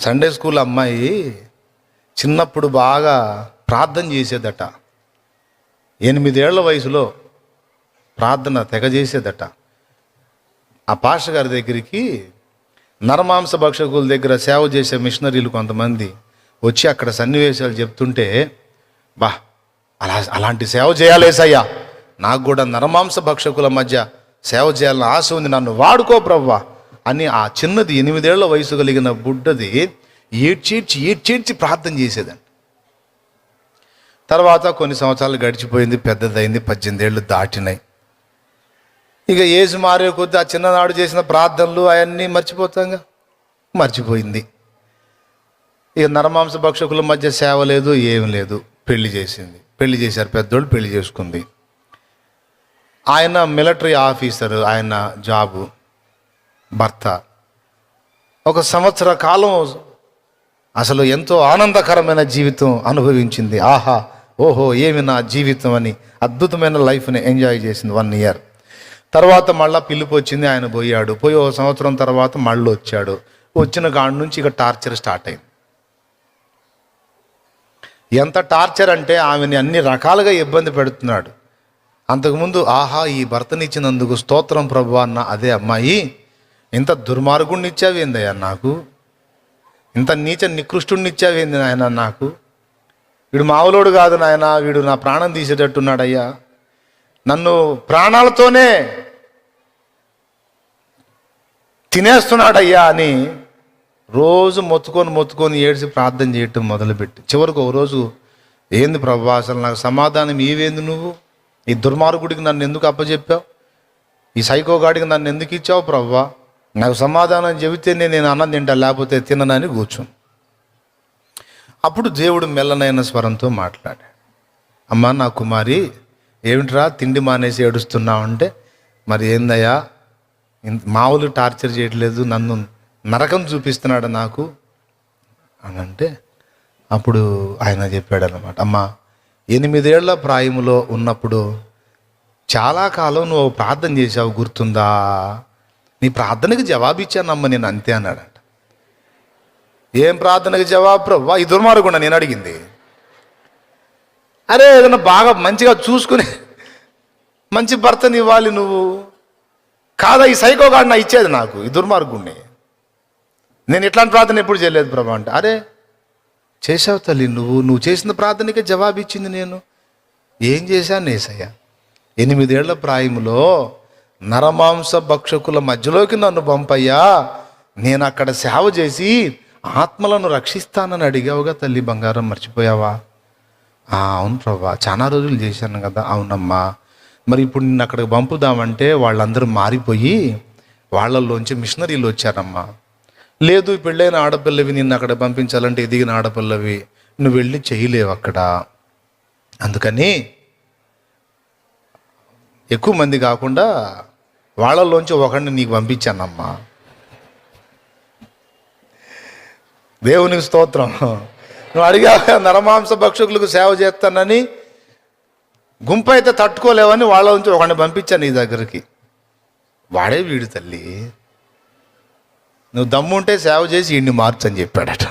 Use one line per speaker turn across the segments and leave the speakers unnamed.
Sunday school అమ్మాయి చిన్నప్పుడు బాగా ప్రార్థన చేసేదట. ఎనిమిదేళ్ళ వయసులో ప్రార్థన తెగ చేసేదట. ఆ పాష గారి దగ్గరికి నరమాంస భక్షకుల దగ్గర సేవ చేసే మిషనరీలు కొంతమంది వచ్చి అక్కడ సన్నివేశాలు చెప్తుంటే బా అలా అలాంటి సేవ చేయాలేసయ్యా నాకు కూడా నరమాంస భక్షకుల మధ్య సేవ చేయాలని ఆశ ఉంది. నన్ను వాడుకో ప్రవ్వా. అని ఆ చిన్నది ఎనిమిదేళ్ళ వయసు కలిగిన బుడ్డది ఏడ్చేడ్చి ఏడ్చేడ్చి ప్రార్థన చేసేదండి తర్వాత కొన్ని సంవత్సరాలు గడిచిపోయింది పెద్దదైంది పద్దెనిమిది ఏళ్ళు దాటినాయి. ఇక ఏసు మారే కొద్దీ ఆ చిన్ననాడు చేసిన ప్రార్థనలు అవన్నీ మర్చిపోతాంగా? మర్చిపోయింది. ఇక నరమాంస భక్షకుల మధ్య సేవ లేదు ఏం లేదు. పెళ్ళి చేసింది. పెళ్ళి చేశారు పెద్దోళ్ళు పెళ్ళి చేసుకుంది. ఆయన మిలిటరీ ఆఫీసర్ ఆయన జాబు. భర్త. ఒక సంవత్సర కాలం అసలు ఎంతో ఆనందకరమైన జీవితం అనుభవించింది. ఆహా ఓహో ఏమి నా జీవితం అని అద్భుతమైన లైఫ్ని ఎంజాయ్ చేసింది వన్ ఇయర్. తర్వాత మళ్ళా పిలుపు వచ్చింది ఆయన పోయాడు. పోయి ఒక సంవత్సరం తర్వాత మళ్ళీ వచ్చాడు. వచ్చిన కాడి నుంచి ఇక టార్చర్ స్టార్ట్ అయింది. ఎంత టార్చర్ అంటే ఆమెని అన్ని రకాలుగా ఇబ్బంది పెడుతున్నాడు. అంతకుముందు ఆహా ఈ భర్తనిచ్చినందుకు స్తోత్రం ప్రభు అన్న అదే అమ్మాయి ఇంత దుర్మార్గుడిని ఇచ్చావేందయ్యా నాకు? ఇంత నీచ నికృష్టుడిని ఇచ్చావేంది నాయన నాకు? వీడు మావులోడు కాదు నాయన వీడు నా ప్రాణం తీసేటట్టున్నాడయ్యా. నన్ను ప్రాణాలతోనే తినేస్తున్నాడయ్యా అని రోజు మొత్తుకొని మొత్తుకొని ఏడ్చి ప్రార్థన చేయటం మొదలుపెట్టి. చివరికి ఒక రోజు ఏంది ప్రభా అసలు నాకు సమాధానం ఇవేంది నువ్వు? ఈ దుర్మార్గుడికి నన్ను ఎందుకు అప్పచెప్పావు ఈ సైకోగాడికి నన్ను ఎందుకు ఇచ్చావు ప్రభా? నాకు సమాధానం చెబితేనే నేను అన్నం తింటా లేకపోతే తిననని కూర్చుని అప్పుడు దేవుడు మెల్లనైన స్వరంతో మాట్లాడాడు. అమ్మా నా కుమారి ఏమిట్రా తిండి మానేసి ఏడుస్తున్నావు అంటే మరి ఏందయ్యా మామూలు టార్చర్ చేయట్లేదు నన్ను నరకం చూపిస్తున్నాడు నాకు అని అంటే అప్పుడు ఆయన చెప్పాడు అనమాట అమ్మా ఎనిమిదేళ్ళ ప్రాయములో ఉన్నప్పుడు చాలా కాలం నువ్వు ప్రార్థన చేసావు గుర్తుందా? నీ ప్రార్థనకి జవాబు ఇచ్చానమ్మ నేను అంతే అన్నాడట. ఏం ప్రార్థనకి జవాబు? ప్రభు ఈ దుర్మార్గుండా నేను అడిగింది. అరే ఏదైనా బాగా మంచిగా చూసుకుని మంచి భర్తని ఇవ్వాలి నువ్వు. కాదా ఈ సైకోగాడు నా ఇచ్చేది నాకు ఈ దుర్మార్గుణ్ణి. నేను ఇట్లాంటి ప్రార్థన ఎప్పుడు చేయలేదు ప్రభా అంటే అరే చేసావు తల్లి నువ్వు నువ్వు చేసిన ప్రార్థనకే జవాబు ఇచ్చింది నేను. ఏం చేశాను నేసయ్య ఎనిమిదేళ్ళ ప్రాయములో నరమాంస భక్షకుల మధ్యలోకి నన్ను పంపయ్యా. నేను అక్కడ సేవ చేసి ఆత్మలను రక్షిస్తానని అడిగావుగా తల్లి బంగారం మర్చిపోయావా? అవును ప్రభా చాలా రోజులు చేశాను కదా. అవునమ్మా. మరి ఇప్పుడు నిన్ను అక్కడికి పంపుదామంటే వాళ్ళందరూ మారిపోయి వాళ్ళల్లోంచి మిషనరీలు వచ్చారమ్మా. లేదు పెళ్ళైన ఆడపిల్లవి నిన్ను అక్కడ పంపించాలంటే ఎదిగిన ఆడపిల్లవి నువ్వు వెళ్ళి చేయలేవు అక్కడ. అందుకని ఎక్కువ మంది కాకుండా వాళ్ళలోంచి ఒకడిని నీకు పంపించానమ్మా. దేవునికి స్తోత్రం. నువ్వు అడిగా నరమాంస భక్షకులకు సేవ చేస్తానని? గుంపు అయితే తట్టుకోలేవని వాళ్ళ నుంచి ఒకడిని పంపించాను నీ దగ్గరికి. వాడే వీడు తల్లి. నువ్వు దమ్ముంటే సేవ చేసి ఇన్ని మార్చని చెప్పాడట.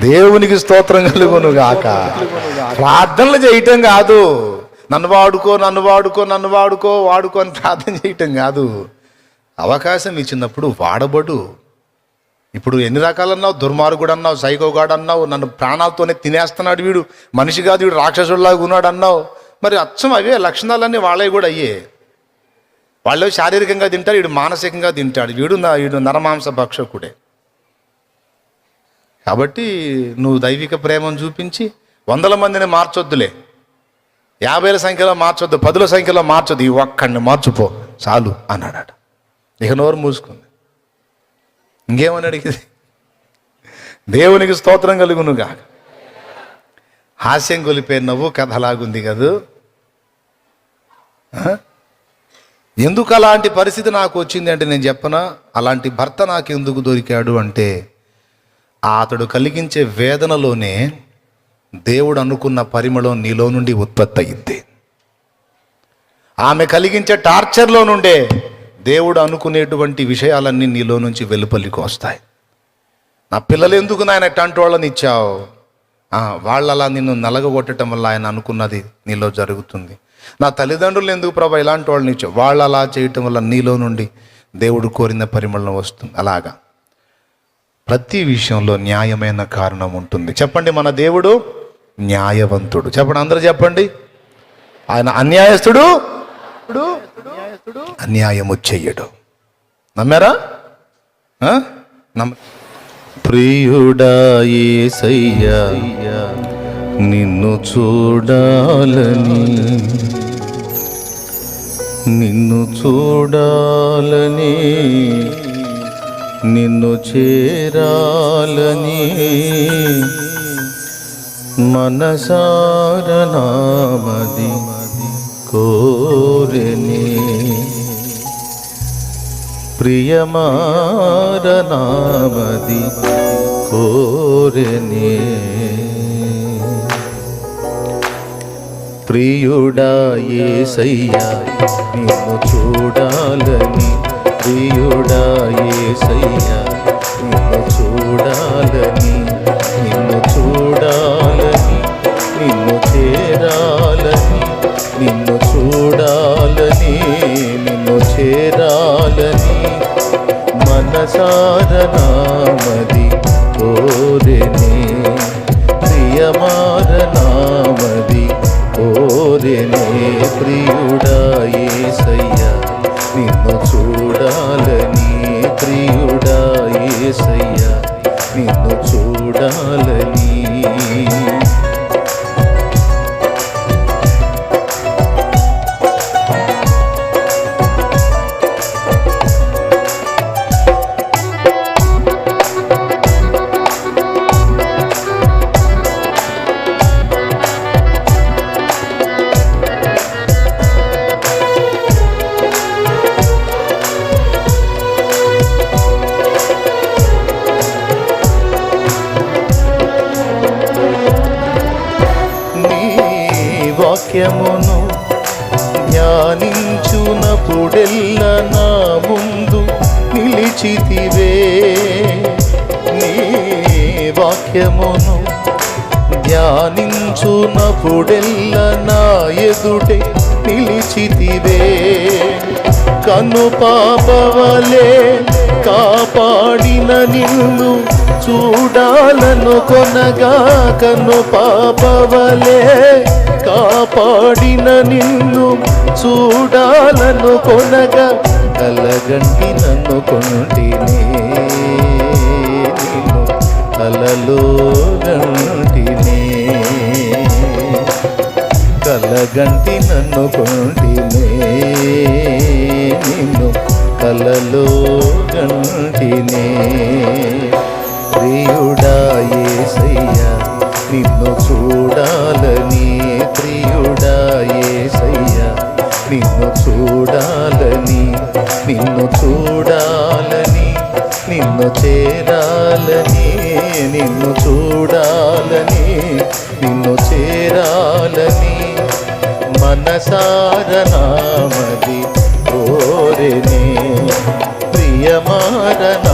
దేవునికి స్తోత్రం కలుగును గాక ప్రార్థనలు చేయటం కాదు. నన్ను వాడుకో నన్ను వాడుకో నన్ను వాడుకో వాడుకో అని ప్రార్థన చేయటం కాదు. అవకాశం ఇచ్చినప్పుడు వాడబడు. ఇప్పుడు ఎన్ని రకాలన్నావు? దుర్మార్గుడు అన్నావు సైకోగాడు అన్నావు నన్ను ప్రాణాలతోనే తినేస్తున్నాడు వీడు. మనిషి కాదు వీడు రాక్షసుడిలాగా ఉన్నాడు అన్నావు మరి అచ్చం అవే లక్షణాలన్నీ వాళ్ళవి కూడా అయ్యే. వాళ్ళు శారీరకంగా తింటారు వీడు మానసికంగా తింటాడు. వీడు నా వీడు నరమాంస భక్షకుడే. కాబట్టి నువ్వు దైవిక ప్రేమను చూపించి వందల మందిని మార్చొద్దులే. యాభైల సంఖ్యలో మార్చొద్దు పదుల సంఖ్యలో మార్చొద్దు ఈ ఒక్కడిని మార్చుపో చాలు అన్నాడట. ఇక నోరు మూసుకుంది. ఇంకేమని అడిగింది? దేవునికి స్తోత్రం కలుగునుగా హాస్యం కొలిపే నవ్వు కథలాగుంది కదూ? ఎందుకు అలాంటి పరిస్థితి నాకు వచ్చింది అంటే నేను చెప్పనా? అలాంటి భర్త నాకు ఎందుకు దొరికాడు అంటే అతడు కలిగించే వేదనలోనే దేవుడు అనుకున్న పరిమళం నీలో నుండి ఉత్పత్తి అయింది ఆమె కలిగించే టార్చర్లో నుండే దేవుడు అనుకునేటువంటి విషయాలన్నీ నీలో నుంచి వెలుపలికి వస్తాయి. నా పిల్లలు ఎందుకు నాయన ఎట్లాంటి వాళ్ళని ఇచ్చావు? వాళ్ళు అలా నిన్ను నలగగొట్టడం వల్ల ఆయన అనుకున్నది నీలో జరుగుతుంది. నా తల్లిదండ్రులు ఎందుకు ప్రభా ఇలాంటి వాళ్ళని ఇచ్చావు? వాళ్ళు అలా చేయటం వల్ల నీలో నుండి దేవుడు కోరిన పరిమళం వస్తుంది. అలాగా. ప్రతి విషయంలో న్యాయమైన కారణం ఉంటుంది. చెప్పండి మన దేవుడు. న్యాయవంతుడు. చెప్పండి అందరూ చెప్పండి. ఆయన అన్యాయస్తుడు? అన్యాయము చెయ్యడు. నమ్మారా? ఆ? నమ్మ ప్రియుడాయేసయ్యా నిన్ను చూడాలని నిన్ను చూడాలని నిన్ను చేరాలని మనసారనామది కోరిని ప్రియమారనామది కోరిని ప్రియుడా సయ్యా నిన్ను చూడాలని ప్రియుడా యేసయ్యా నిన్ను వాక్యమును ధ్యానించునప్పుడెల్ల నా ఎదుటే నిలిచితివే. కను పాపవలే కాపాడిన నిన్ను చూడాలను కొనగా. కను పాపవలే కాపాడిన నిన్ను చూడాలను కొనగా. కలగంటి నన్ను కొంటినే. కలలో గంటినే కలగంటి నన్ను కొంటినే నిన్ను కలలో గంటినే ప్రియుడా యేసయ్యా నిన్ను చూడాలని ప్రియుడా యేసయ్యా నిన్ను చూడాలని నిన్ను చూడాలని నిన్ను చేరాలని నిన్ను చూడాలని నిన్ను చేరాలని మనసారనామది కోరిని ప్రియమారణ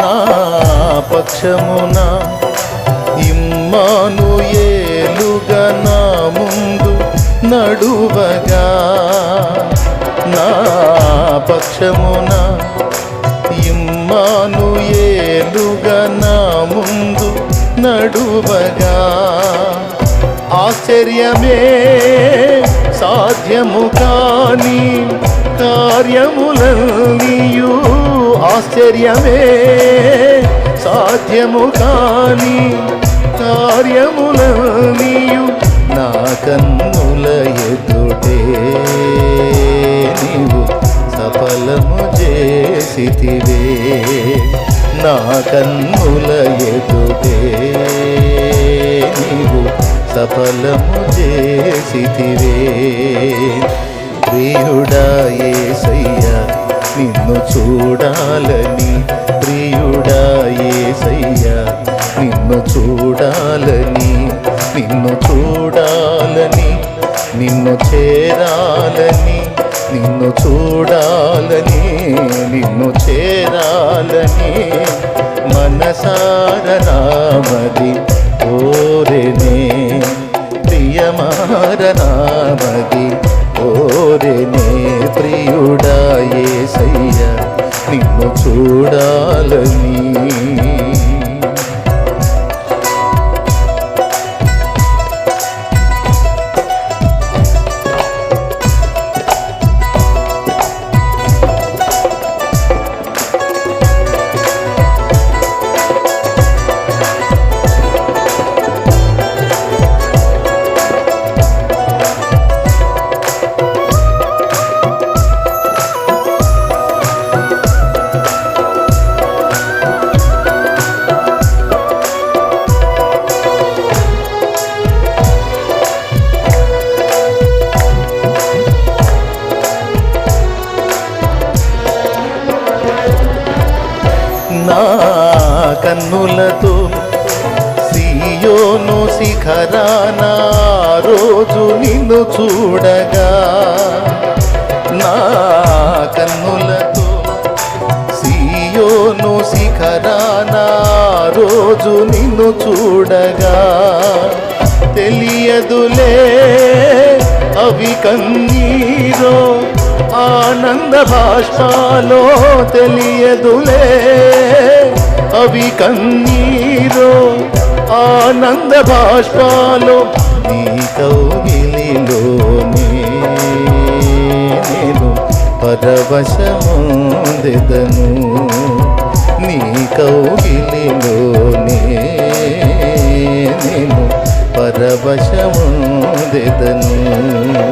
నా పక్షమున ఇమ్మాను ఏలుగా నా ముందు నడువగా. నా పక్షమున ఇమ్మాను ఏలుగా నా ముందు నడువగా. ఆశ్చర్యమే సాధ్యము కాని కార్యములన్నీయు ఆశ్చర్యమే.
సాధ్యము కాని కార్యముల నీయు నా కన్నుల ఎదుటే నీవు సఫలము చేసితివే. నా కన్నుల ఎదుటే నీవు సఫలము చేసితివే. ప్రియుడా నిన్ను చూడాలని ప్రియుడా యేసయ్యా నిన్ను చూడాలని నిన్ను చూడాలని నిన్ను చేరాలని నిన్ను చూడాలని నిన్ను చేరాలని మనసార నామది ఓరెనే ప్రియమారనామది ఓరెనే ప్రియుడా యేసయ్య నిన్ను చూడాలని రానా రోజు నిన్ను చూడగా నా కన్నులతో సీయోను శిఖరాన రోజు నిన్ను చూడగా తెలియదులే అవి కన్నీరో ఆనంద భాషలో తెలియదులే అవి కన్నీరో. ఆనంద బాష్పాలు నీ కౌగిలిలోనే నేను పరవశముందెదను. నీ కౌగిలిలోనే నేను పరవశముందెదను.